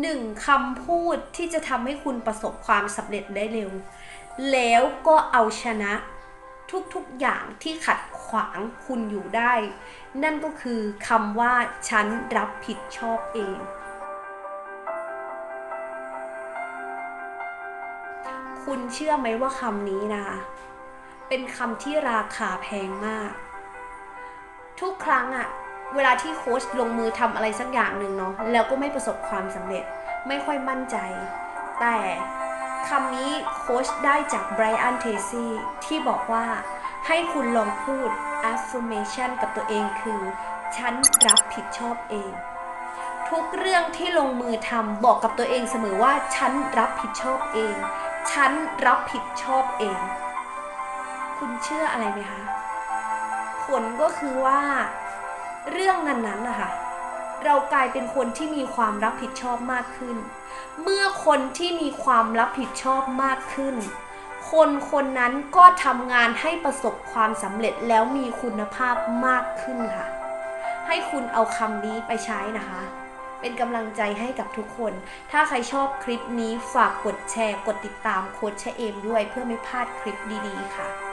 หนึ่งคำพูดที่จะทำให้คุณประสบความสำเร็จได้เร็ว แล้วก็เอาชนะทุกๆอย่างที่ขัดขวางคุณอยู่ได้ นั่นก็คือคำว่าฉันรับผิดชอบเอง คุณเชื่อไหมว่าคำนี้นะคะเป็นคำที่ราคาแพงมาก ทุกครั้งอะ เวลาที่โค้ชลงมือทำอะไรสักอย่างหนึ่งเนาะแล้วก็ไม่ประสบความสำเร็จ ไม่ค่อยมั่นใจ แต่คำนี้โค้ชได้จากไบรอันเทซี่ที่บอกว่าให้คุณลองพูด affirmation กับตัวเองคือ ฉันรับผิดชอบเอง ทุกเรื่องที่ลงมือทำบอกกับตัวเองเสมอว่า ฉันรับผิดชอบเอง ฉันรับผิดชอบเอง คุณเชื่ออะไรไหมคะ ผลก็คือว่า เรื่องนั้นๆนะคะเรากลายเป็นคนที่มีความรับผิดชอบมากขึ้น เมื่อคนที่มีความรับผิดชอบมากขึ้น คนคนนั้นก็ทำงานให้ประสบความสำเร็จแล้วมีคุณภาพมากขึ้นค่ะ ให้คุณเอาคำนี้ไปใช้นะคะ เป็นกำลังใจให้กับทุกคน ถ้าใครชอบคลิปนี้ฝากกดแชร์ กดติดตามโค้ชเอมด้วยเพื่อไม่พลาดคลิปดีๆ ค่ะ